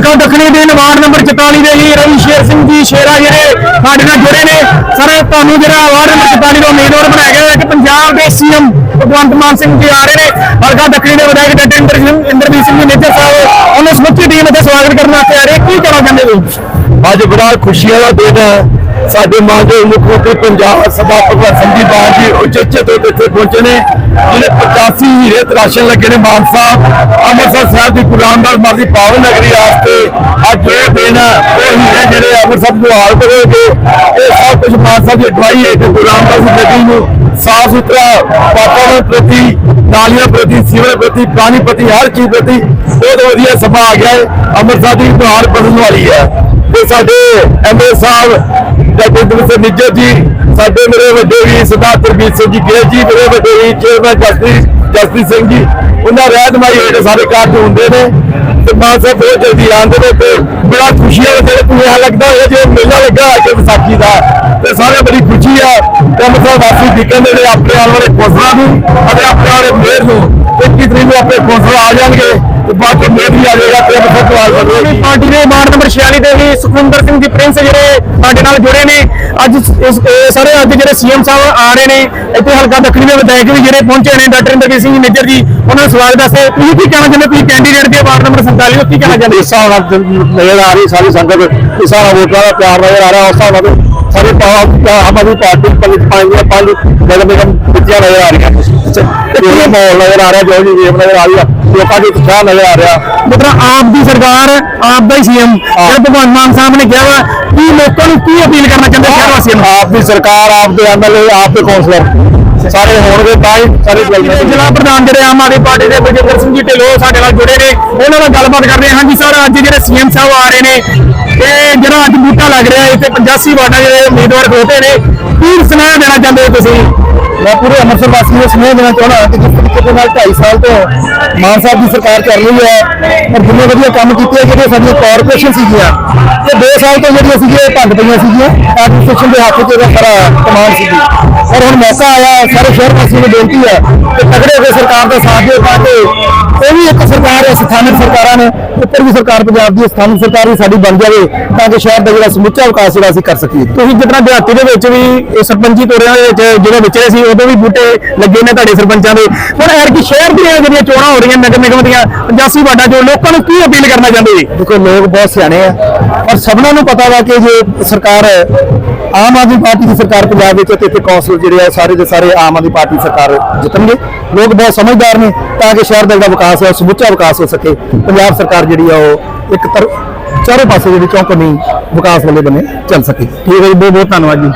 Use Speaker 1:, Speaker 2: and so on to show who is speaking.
Speaker 1: ਹਲਕਾ ਦੱਖਣੀ ਦੇ ਵਾਰਡ ਨੰਬਰ 44 ਦੇ ਜੀ, ਰਵੀ ਸ਼ੇਰ ਸਿੰਘ ਜੀ, ਸ਼ੇਰਾ ਜਿਹੜੇ ਸਾਡੇ ਨਾਲ ਜੁੜੇ ਨੇ। ਸਰ, ਤੁਹਾਨੂੰ ਜਿਹੜਾ ਵਾਰਡ ਨੰਬਰ 44 ਦਾ ਉਮੀਦਵਾਰ ਬਣਾਇਆ ਗਿਆ ਹੈ ਕਿ ਪੰਜਾਬ ਦੇ ਸੀਐਮ ਭਗਵੰਤ ਮਾਨ ਸਿੰਘ ਜੀ ਆ ਰਹੇ ਨੇ। ਹਲਕਾ ਦੱਖਣੀ ਦੇ ਵਿਧਾਇਕ ਡਾਕਟਰ ਇੰਦਰ ਸਿੰਘ, ਇੰਦਰਜੀਤ ਸਿੰਘ ਜੀ, ਮੇਜਰ ਸਾਹਿਬ, ਉਹਨਾਂ ਸਮੁੱਚੀ ਟੀਮ ਇੱਥੇ ਸਵਾਗਤ ਕਰਨ ਵਾਸਤੇ ਆ ਰਹੇ। ਕੀ ਕਹਿਣਾ ਚਾਹੁੰਦੇ ਹੋ
Speaker 2: ਅੱਜ ਬੜਾ ਖੁਸ਼ੀਆਂ ਦਾ ਦਿਨ ਹੈ। ਸਾਡੇ ਮਾਨਯੋਗ ਮੁੱਖ ਮੰਤਰੀ ਪੰਜਾਬ ਸਭਾ ਭਗਵੰਤ ਸਿੰਘ ਜੀ ਮਾਨ ਜੀ ਉਚੇਚੇ ਤੋਂ ਇੱਥੇ ਪਹੁੰਚੇ ਨੇ ਜਿਹੜੇ 85 ਹੀਰੇ ਤਰਾਸ਼ਣ ਲੱਗੇ ਨੇ ਮਾਨ ਅੰਮ੍ਰਿਤਸਰ ਸਾਹਿਬ ਦੀ ਗੁਰੂ ਰਾਮਦਾਸ ਪਾਵਨ ਨਗਰੀ ਵਾਸਤੇ ਅੱਜ ਇਹ ਦਿਨ ਉਹ ਹੀਰੇ ਜਿਹੜੇ ਅੰਮ੍ਰਿਤਸਰ ਨੂੰ ਹਾਲ ਕਰੋਗੇ, ਇਹ ਸਭ ਕੁਝ ਮਾਨ ਦੀ ਅਗਵਾਈ ਹੈ ਕਿ ਗੁਰੂ ਰਾਮਦਾਸ ਨੂੰ ਸਾਫ਼ ਸੁਥਰਾ ਵਾਤਾਵਰਣ ਪ੍ਰਤੀ, ਨਾਲੀਆਂ ਪ੍ਰਤੀ, ਸੀਵਰ ਪ੍ਰਤੀ, ਪਾਣੀ ਪ੍ਰਤੀ, ਹਰ ਚੀਜ਼ ਪ੍ਰਤੀ ਬਹੁਤ ਵਧੀਆ ਸਭਾ ਆ ਗਿਆ ਹੈ। ਅੰਮ੍ਰਿਤਸਰ ਦੀ ਬਹਾਰ ਬਦਲਣ ਵਾਲੀ ਹੈ। ਤੇ ਸਾਡੇ ਐਮਏ ਸਾਹਿਬ ਜਗਿੰਦਰ ਸਿੰਘ ਨਿੱਜਰ ਜੀ, ਸਾਡੇ ਮੇਰੇ ਵੱਡੇ ਵੀ ਸਰਦਾਰ ਤਰਬੀਤ ਸਿੰਘ ਜੀ ਗਿੱਲ ਜੀ, ਮੇਰੇ ਵੱਡੇ ਵੀ ਚੇਅਰਮੈਨ ਜਸਟਿਸ ਜਸਪ੍ਰੀਤ ਸਿੰਘ ਜੀ, ਉਹਨਾਂ ਰਹਿਨਮਾਈ ਹੇਠ ਸਾਰੇ ਕਾਰਜ ਹੁੰਦੇ ਨੇ। ਤੇ ਮਾਨ ਸਾਹਿਬ ਬਹੁਤ ਜਲਦੀ ਆਉਂਦੇ ਨੇ ਤੇ ਬੜਾ ਖੁਸ਼ੀ ਹੈ ਦਿਨ ਪੁਆ ਲੱਗਦਾ ਹੈ ਜੇ ਮੇਲਾ ਲੱਗਾ ਅੱਜ ਵਿਸਾਖੀ ਦਾ। ਤੇ ਸਾਰੇ ਬੜੀ ਖੁਸ਼ੀ ਹੈ ਤੇ ਅੰਮ੍ਰਿਤਸਰ ਵਾਸੀ ਦਿਖਣਦੇ ਨੇ ਆਪਣੇ ਆਉਣ ਵਾਲੇ ਕੌਂਸਲਰਾਂ ਨੂੰ ਅਤੇ ਆਪਣੇ ਆਉਣ ਵਾਲੇ ਮੇਰ ਨੂੰ। 21 ਤਰੀਕ ਨੂੰ ਆਪਣੇ ਕੌਂਸਲਰ ਆ ਜਾਣਗੇ। ਬਾਅਦ ਚ ਮੇਅਰ ਵੀ ਆ ਜਾਏਗਾ ਤੇ ਅੰਮ੍ਰਿਤਸਰ ਤੋਂ ਆਲ ਬਣੇਗੀ
Speaker 1: ਪਾਰਟੀ ਦੇ ਵਾਰਡ ਨੰਬਰ 46 ਦੇ ਵੀ ਸੁਖਵਿੰਦਰ ਸਿੰਘ ਜੀ ਪ੍ਰਿੰਸ ਜਿਹੜੇ ਸਾਡੇ ਨਾਲ ਜੁੜੇ ਨੇ ਅੱਜ ਇਸ ਇਹ ਸਾਰੇ ਅੱਜ ਜਿਹੜੇ ਸੀਐਮ ਸਾਹਿਬ ਆ ਰਹੇ ਨੇ ਇੱਥੇ ਹਲਕਾ ਦੱਖਣੀ ਦੇ ਵਿਧਾਇਕ ਵੀ ਜਿਹੜੇ ਪਹੁੰਚੇ ਨੇ ਡਾਕਟਰ ਇੰਦਰਜੀਤ ਸਿੰਘ ਮੇਜਰ ਜੀ ਉਹਨਾਂ ਸਵਾਗਤ ਤੁਸੀਂ ਕੀ ਕਹਿਣਾ ਚਾਹੁੰਦੇ ਤੁਸੀਂ ਕੈਂਡੀਡੇਟ ਦੇ ਵਾਰਡ ਨੰਬਰ 47 ਨੂੰ ਕੀ ਕਹਿਣਾ ਚਾਹੁੰਦੇ
Speaker 2: ਇਸ ਹਿਸਾਬ ਨਾਲ ਨਜ਼ਰ ਆ ਰਹੀ ਸਾਰੀ ਸੰਗਤ ਇਸ ਹਿਸਾਬ ਨਾਲ ਵੋਟਰਾਂ ਦਾ ਪਿਆਰ ਨਜ਼ਰ ਆ ਰਿਹਾ ਉਸ ਹਿਸਾਬ ਨਾਲ ਸਾਰੇ ਪਾਰਟੀ ਆਮ ਆਦਮੀ ਪਾਰਟੀ ਪੰਜ ਪੰਜ ਪੰਜ ਨਗਰ ਨਿਗਮ ਵਿੱਚੀਆਂ ਨਜ਼ਰ ਆ ਰਹੀਆਂ ਇਹ ਮਾਹੌਲ ਨਜ਼ਰ ਆ ਰਿਹਾ ਜੋ ਜੀ ਨਜ਼ਰ ਆ ਰਹੀ ਆ ਲੋਕਾਂ ਦੀ ਉਤਸ਼ਾਹ ਨਜ਼ਰ ਆ ਰਿਹਾ।
Speaker 1: ਮਤਲਬ ਆਪ ਦੀ ਸਰਕਾਰ ਆਪ ਦਾ ਹੀ ਸੀਐਮ। ਜਿਹੜਾ ਭਗਵੰਤ ਮਾਨ ਸਾਹਿਬ ਨੇ ਕਿਹਾ ਵਾ ਕੀ ਲੋਕਾਂ ਨੂੰ ਕੀ ਅਪੀਲ ਕਰਨਾ ਚਾਹੁੰਦੇ ਸ਼ਹਿਰ ਵਾਸੀਆਂ ਨੂੰ
Speaker 2: ਆਪ ਦੀ ਸਰਕਾਰ ਆਪ ਦੇ ਐਮਐਲਏ ਆਪ ਦੇ ਕੌਂਸਲਰ। ਸਾਰੇ ਹੋਣਗੇ ਤਾਂ ਹੀ ਸਾਰੀ ਗੱਲ
Speaker 1: ਜਿਹੜੇ ਜ਼ਿਲ੍ਹਾ ਪ੍ਰਧਾਨ ਜਿਹੜੇ ਆਮ ਆਦਮੀ ਪਾਰਟੀ ਦੇ ਬਲਜਿੰਦਰ ਸਿੰਘ ਜੀ ਢਿੱਲੋਂ ਸਾਡੇ ਨਾਲ ਜੁੜੇ ਨੇ। ਉਹਨਾਂ ਨਾਲ ਗੱਲਬਾਤ ਕਰਦੇ ਹਾਂ ਹਾਂਜੀ ਸਰ ਅੱਜ ਜਿਹੜੇ ਸੀਐਮ ਸਾਹਿਬ ਆ ਰਹੇ ਨੇ ਤੇ ਜਿਹੜਾ ਅੱਜ ਬੂਟਾ ਲੱਗ ਰਿਹਾ ਇੱਥੇ 85 ਵਾਰਡਾਂ ਦੇ ਉਮੀਦਵਾਰ ਖੋਤੇ ਨੇ। ਕੀ ਸੁਨੇਹਾ ਦੇਣਾ ਚਾਹੁੰਦੇ ਹੋ ਤੁਸੀਂ?
Speaker 2: ਮੈਂ ਪੂਰੇ ਅੰਮ੍ਰਿਤਸਰ ਵਾਸੀਆਂ ਨੂੰ ਸੁਨੇਹਾ ਦੇਣਾ ਚਾਹੁੰਦਾ ਕਿ ਜਿਸ ਤਰੀਕੇ ਦੇ ਨਾਲ 2.5 ਸਾਲ ਤੋਂ ਮਾਨ ਸਾਹਿਬ ਦੀ ਸਰਕਾਰ ਚੱਲ ਰਹੀ ਹੈ ਔਰ ਜਿੰਨੇ ਵਧੀਆ ਕੰਮ ਕੀਤੇ ਜਿਹੜੇ ਸਾਡੀਆਂ ਕਾਰਪੋਰੇਸ਼ਨ ਸੀਗੀਆਂ। ਤੇ 2 ਸਾਲ ਤੋਂ ਜਿਹੜੀਆਂ ਸੀਗੀਆਂ ਭੰਡ ਪਈਆਂ ਸੀਗੀਆਂ। ਐਡਮਿਨਿਸਟ੍ਰੇਸ਼ਨ ਦੇ ਹੱਥ 'ਚ ਇਹਦਾ ਸਾਰਾ ਕਮਾਨ ਸੀਗੀ। ਔਰ ਹੁਣ ਮੌਕਾ ਆਇਆ, ਸਾਰੇ ਸ਼ਹਿਰ ਵਾਸੀਆਂ ਨੂੰ ਬੇਨਤੀ ਹੈ ਕਿ ਤਗੜੇ ਹੋ ਕੇ ਸਰਕਾਰ ਦਾ ਸਾਥ ਦਿਓ, ਤਾਂ ਕਿ ਇਹ ਵੀ ਇੱਕ ਸਰਕਾਰ ਹੈ, ਸਥਾਨਕ ਸਰਕਾਰਾਂ ਨੇ। ਉੱਪਰ ਵੀ ਸਰਕਾਰ ਪੰਜਾਬ ਦੀ ਸਥਾਨਕ ਸਰਕਾਰ ਵੀ ਸਾਡੀ ਬਣ ਜਾਵੇ ਤਾਂ ਕਿ ਸ਼ਹਿਰ ਦਾ ਜਿਹੜਾ ਸਮੁੱਚਾ ਵਿਕਾਸ ਜਿਹੜਾ ਅਸੀਂ ਕਰ ਸਕੀਏ।
Speaker 1: ਤੁਸੀਂ ਜਿਤਨਾ ਦਿਹਾਤੀ ਦੇ ਵਿੱਚ ਵੀ ਇਹ ਸਰਪੰਚੀ ਤੋਰਿਆਂ ਦੇ ਵਿੱਚ ਜਿਹੜੇ ਵਿਚਰੇ ਸੀ ਉਦੋਂ ਵੀ ਬੂਟੇ ਲੱਗੇ ਨੇ ਤੁਹਾਡੇ ਸਰਪੰਚਾਂ ਦੇ। ਹੁਣ ਐਰ ਕੀ ਸ਼ਹਿਰ ਦੀਆਂ ਜਿਹੜੀਆਂ ਚੋਣਾਂ ਹੋ ਰਹੀਆਂ ਨਗਰ ਨਿਗਮ ਦੀਆਂ 85 ਵਾਰਡਾਂ ਜੋ ਲੋਕਾਂ ਨੂੰ ਕੀ ਅਪੀਲ ਕਰਨਾ ਚਾਹੁੰਦੇ ਜੀ?
Speaker 2: ਦੇਖੋ ਲੋਕ ਬਹੁਤ ਸਿਆਣੇ ਆ। ਔਰ ਸਭਨਾਂ ਨੂੰ ਪਤਾ ਵਾ ਕਿ ਜੇ ਸਰਕਾਰ ਆਮ ਆਦਮੀ ਪਾਰਟੀ ਦੀ ਸਰਕਾਰ ਪੰਜਾਬ ਵਿੱਚ ਅਤੇ ਇੱਥੇ ਕੌਂਸਲ ਜਿਹੜੇ ਆ, ਸਾਰੇ ਦੇ ਸਾਰੇ ਆਮ ਆਦਮੀ ਪਾਰਟੀ ਦੀ ਸਰਕਾਰ ਜਿੱਤਣਗੇ। ਲੋਕ ਬਹੁਤ ਸਮਝਦਾਰ ਨੇ ਤਾਂ ਕਿ ਸ਼ਹਿਰ ਦਾ ਜਿਹੜਾ ਵਿਕਾਸ ਹੈ ਸਮੁੱਚਾ ਵਿਕਾਸ ਹੋ ਸਕੇ। ਪੰਜਾਬ ਸਰਕਾਰ ਜਿਹੜੀ ਆ, ਉਹ ਇੱਕ ਤਰ ਚਾਰੇ ਪਾਸੇ ਜਿਹੜੀ ਚੌਕਨੀ ਵਿਕਾਸ ਵਾਲੇ ਬੰਨੇ ਚੱਲ ਸਕੇ।
Speaker 1: ਠੀਕ ਹੈ ਜੀ ਬਹੁਤ ਬਹੁਤ ਧੰਨਵਾਦ ਜੀ।